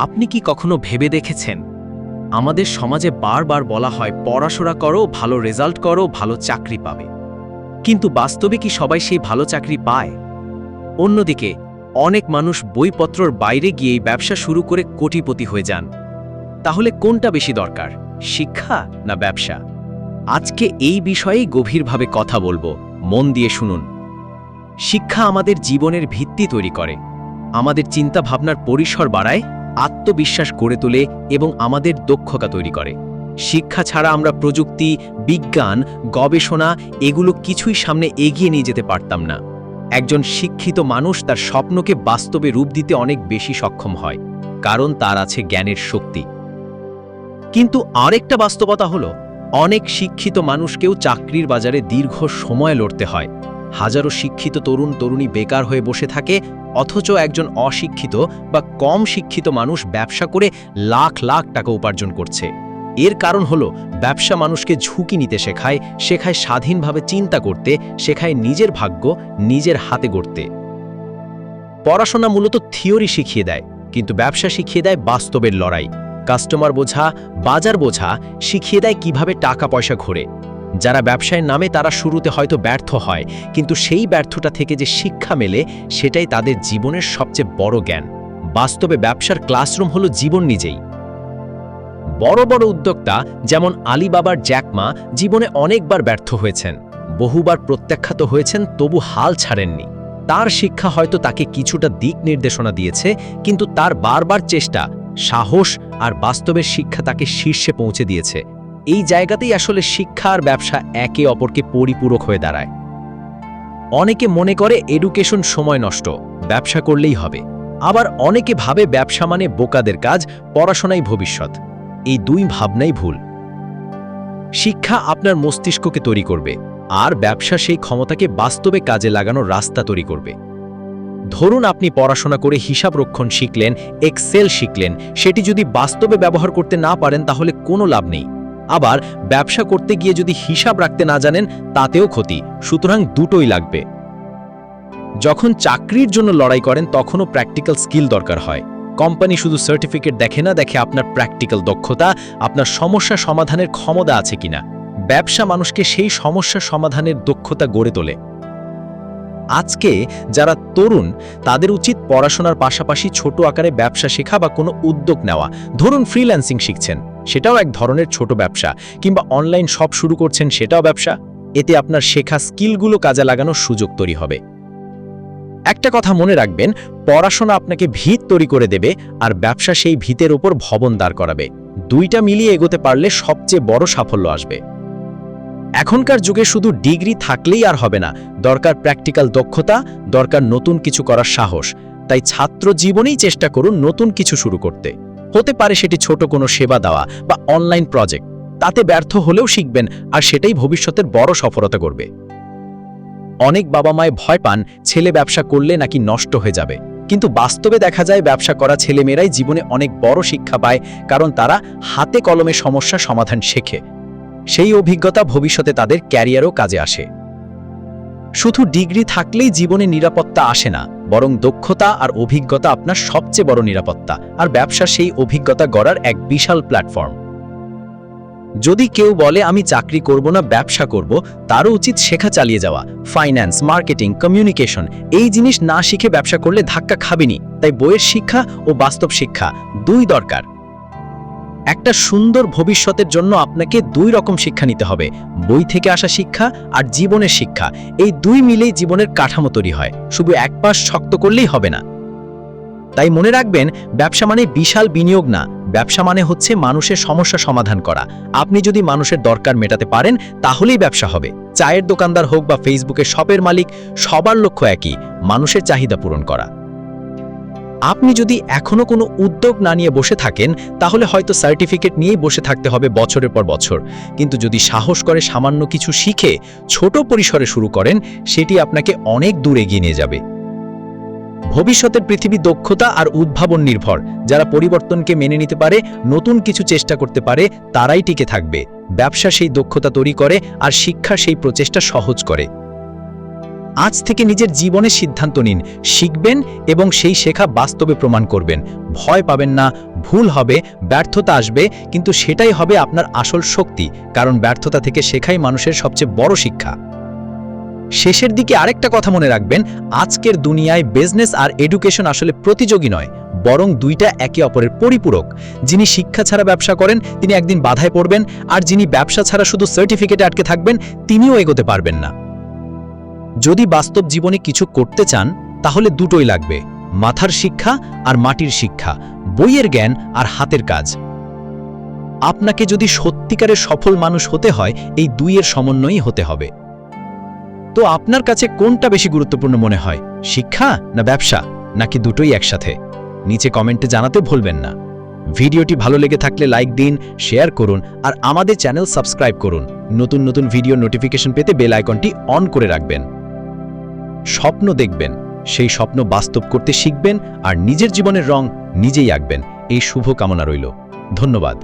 আপনি কি কখনো ভেবে দেখেছেন? আমাদের সমাজে বারবার বলা হয়, পড়াশোনা করো, ভালো রেজাল্ট করো, ভালো চাকরি পাবে। কিন্তু বাস্তবে কি সবাই সেই ভালো চাকরি পায়? অন্যদিকে, অনেক মানুষ বইপত্রর বাইরে গিয়েই ব্যবসা শুরু করে কোটিপতি হয়ে যান। তাহলে কোনটা বেশি দরকার, শিক্ষা না ব্যবসা? আজকে এই বিষয়েই গভীরভাবে কথা বলব, মন দিয়ে শুনুন। শিক্ষা আমাদের জীবনের ভিত্তি তৈরি করে। আমাদের চিন্তা ভাবনার পরিসর বাড়ায় আত্মবিশ্বাস গড়ে তোলে এবং আমাদের দক্ষতা তৈরি করে। শিক্ষা ছাড়া আমরা প্রযুক্তি, বিজ্ঞান, গবেষণা এগুলো কিছুই সামনে এগিয়ে নিয়ে যেতে পারতাম না। একজন শিক্ষিত মানুষ তার স্বপ্নকে বাস্তবে রূপ দিতে অনেক বেশি সক্ষম হয়, কারণ তার আছে জ্ঞানের শক্তি। কিন্তু আরেকটা বাস্তবতা হলো, অনেক শিক্ষিত মানুষকেও চাকরির বাজারে দীর্ঘ সময় লড়তে হয়। হাজারো শিক্ষিত তরুণ, তরুণী বেকার হয়ে বসে থাকে অথচ একজন অশিক্ষিত বা কম শিক্ষিত মানুষ ব্যবসা করে লাখ লাখ টাকা উপার্জন করছে। এর কারণ হলো, ব্যবসা মানুষকে ঝুঁকি নিতে শেখায় শেখায় স্বাধীনভাবে চিন্তা করতে, শেখায় নিজের ভাগ্য, নিজের হাতে গড়তে। পড়াশোনা মূলত থিওরি শিখিয়ে দেয়, কিন্তু ব্যবসা শিখিয়ে দেয় বাস্তবের লড়াই। কাস্টমার বোঝা, বাজার বোঝা, শিখিয়ে দেয় কীভাবে টাকা পয়সা ঘোরে। যারা ব্যবসায়ের নামে তারা শুরুতে হয়তো ব্যর্থ হয়, কিন্তু সেই ব্যর্থতা থেকে যে শিক্ষা মেলে, সেটাই তাদের জীবনের সবচেয়ে বড় জ্ঞান। বাস্তবে ব্যবসার ক্লাসরুম হলো জীবন নিজেই। বড় বড় উদ্যোক্তা যেমন আলিবাবার জ্যাকমা জীবনে অনেকবার ব্যর্থ হয়েছেন। বহুবার প্রত্যাখ্যাত হয়েছেন, তবু হাল ছাড়েননি। তার শিক্ষা হয়তো তাকে কিছুটা দিক নির্দেশনা দিয়েছে, কিন্তু তার বারবার চেষ্টা, সাহস আর বাস্তবের শিক্ষা তাকে শীর্ষে পৌঁছে দিয়েছে। এই জায়গাতেই আসলে শিক্ষা আর ব্যবসা একে অপরকে পরিপূরক হয়ে দাঁড়ায়। অনেকে মনে করে এডুকেশন সময় নষ্ট, ব্যবসা করলেই হবে। আবার অনেকে ভাবে ব্যবসা মানে বোকাদের কাজ, পড়াশোনাই ভবিষ্যৎ। এই দুই ভাবনাই ভুল। শিক্ষা আপনার মস্তিষ্ককে তৈরি করবে, আর ব্যবসা সেই ক্ষমতাকে বাস্তবে কাজে লাগানোর রাস্তা তৈরি করবে। ধরুন আপনি পড়াশোনা করে হিসাব রক্ষণ শিখলেন, এক্সেল শিখলেন, সেটি যদি বাস্তবে ব্যবহার করতে না পারেন তাহলে কোনো লাভ নেই। আবার ব্যবসা করতে গিয়ে যদি হিসাব রাখতে না জানেন, তাতেও ক্ষতি। সুতরাং দুটোই লাগবে। যখন চাকরির জন্য লড়াই করেন, তখনও প্র্যাকটিক্যাল স্কিল দরকার হয়। কোম্পানি শুধু সার্টিফিকেট দেখে না, দেখে আপনার প্র্যাকটিক্যাল দক্ষতা, আপনার সমস্যা সমাধানের ক্ষমতা আছে কিনা। ব্যবসা মানুষকে সেই সমস্যা সমাধানের দক্ষতা গড়ে তোলে। আজকে যারা তরুণ, তাদের উচিত পড়াশোনার পাশাপাশি ছোট আকারে ব্যবসা শেখা বা কোনো উদ্যোগ নেওয়া। ধরুন ফ্রিল্যান্সিং শিখছেন। সেটাও এক ধরনের ছোট ব্যবসা, কিংবা অনলাইন শপ শুরু করছেন সেটাও ব্যবসা। এতে আপনার শেখা স্কিলগুলো কাজে লাগানোর সুযোগ তৈরি হবে। একটা কথা মনে রাখবেন, পড়াশোনা আপনাকে ভিত তৈরি করে দেবে আর ব্যবসা সেই ভিতের ওপর ভবন দাঁড় করাবে। দুইটা মিলিয়ে এগোতে পারলে সবচেয়ে বড় সাফল্য আসবে। এখনকার যুগে শুধু ডিগ্রি থাকলেই আর হবে না, দরকার প্র্যাকটিক্যাল দক্ষতা, দরকার নতুন কিছু করার সাহস। তাই ছাত্র জীবনেই চেষ্টা করুন নতুন কিছু শুরু করতে। হতে পারে সেটি ছোট কোনো সেবা দেওয়া বা অনলাইন প্রজেক্ট। তাতে ব্যর্থ হলেও শিখবেন আর সেটাই ভবিষ্যতের বড় সফলতা করবে। অনেক বাবা মায় ভয় পান ছেলে ব্যবসা করলে নাকি নষ্ট হয়ে যাবে। কিন্তু বাস্তবে দেখা যায় ব্যবসা করা ছেলেমেয়েরাই জীবনে অনেক বড় শিক্ষা পায় কারণ তারা হাতে কলমে সমস্যা সমাধান শেখে। সেই অভিজ্ঞতা ভবিষ্যতে তাদের ক্যারিয়ারও কাজে আসে। শুধু ডিগ্রি থাকলেই জীবনে নিরাপত্তা আসে না বরং দক্ষতা আর অভিজ্ঞতা আপনার সবচেয়ে বড় নিরাপত্তা, আর ব্যবসা সেই অভিজ্ঞতা গড়ার এক বিশাল প্ল্যাটফর্ম যদি কেউ বলে, আমি চাকরি করব না, ব্যবসা করব, তারও উচিত শেখা চালিয়ে যাওয়া ফাইন্যান্স মার্কেটিং কমিউনিকেশন এই জিনিস না শিখে ব্যবসা করলে ধাক্কা খাবেনি তাই বইয়ের শিক্ষা ও বাস্তব শিক্ষা দুই দরকার। একটা সুন্দর ভবিষ্যতের জন্য আপনাকে দুই রকম শিক্ষা নিতে হবে, বই থেকে আসা শিক্ষা আর জীবনের শিক্ষা। এই দুই মিলেই জীবনের কাঠামো তৈরি হয়, শুধু এক পাশ শক্ত করলেই হবে না। তাই মনে রাখবেন, ব্যবসা মানে বিশাল বিনিয়োগ না, ব্যবসা মানে হচ্ছে মানুষের সমস্যা সমাধান করা। আপনি যদি মানুষের দরকার মেটাতে পারেন, তাহলেই ব্যবসা হবে। চায়ের দোকানদার হোক বা ফেসবুকের শপের মালিক, সবার লক্ষ্য একই, মানুষের চাহিদা পূরণ করা। আপনি যদি এখনও কোনো উদ্যোগ না নিয়ে বসে থাকেন, তাহলে হয়তো সার্টিফিকেট নিয়েই বসে থাকতে হবে বছরের পর বছর। কিন্তু যদি সাহস করে সামান্য কিছু শিখে ছোট পরিসরে শুরু করেন, সেটি আপনাকে অনেক দূর এগিয়ে নিয়ে যাবে। ভবিষ্যতের পৃথিবী দক্ষতা আর উদ্ভাবন নির্ভর। যারা পরিবর্তনকে মেনে নিতে পারে, নতুন কিছু চেষ্টা করতে পারে, তারাই টিকে থাকবে। ব্যবসা সেই দক্ষতা তৈরি করে, আর শিক্ষা সেই প্রচেষ্টা সহজ করে। আজ থেকে নিজের জীবনের সিদ্ধান্ত নিন, শিখবেন এবং সেই শেখা বাস্তবে প্রমাণ করবেন। ভয় পাবেন না, ভুল হবে, ব্যর্থতা আসবে, কিন্তু সেটাই হবে আপনার আসল শক্তি, কারণ ব্যর্থতা থেকে শেখাই মানুষের সবচেয়ে বড় শিক্ষা। শেষের দিকে আরেকটা কথা মনে রাখবেন, আজকের দুনিয়ায় বিজনেস আর এডুকেশন আসলে প্রতিযোগী নয়, বরং দুইটা একে অপরের পরিপূরক। যিনি শিক্ষা ছাড়া ব্যবসা করেন, তিনি একদিন বাধায় পড়বেন, আর যিনি ব্যবসা ছাড়া শুধু সার্টিফিকেটে আটকে থাকবেন, তিনিও এগোতে পারবেন না। যদি বাস্তব জীবনে কিছু করতে চান, তাহলে দুটোই লাগবে, মাথার শিক্ষা আর মাটির শিক্ষা, বইয়ের জ্ঞান আর হাতের কাজ। আপনাকে যদি সত্যিকারের সফল মানুষ হতে হয়, এই দুইয়ের সমন্বয়ই হতে হবে। তো আপনার কাছে কোনটা বেশি গুরুত্বপূর্ণ মনে হয়, শিক্ষা না ব্যবসা, নাকি দুটোই একসাথে? নিচে কমেন্টে জানাতে ভুলবেন না। ভিডিওটি ভালো লেগে থাকলে লাইক দিন, শেয়ার করুন, আর আমাদের চ্যানেল সাবস্ক্রাইব করুন। নতুন নতুন ভিডিও নোটিফিকেশন পেতে বেল আইকনটি অন করে রাখবেন। স্বপ্ন দেখবেন, সেই স্বপ্ন বাস্তব করতে শিখবেন আর নিজের জীবনের রং নিজেই আঁকবেন। এই শুভ কামনা রইল। ধন্যবাদ।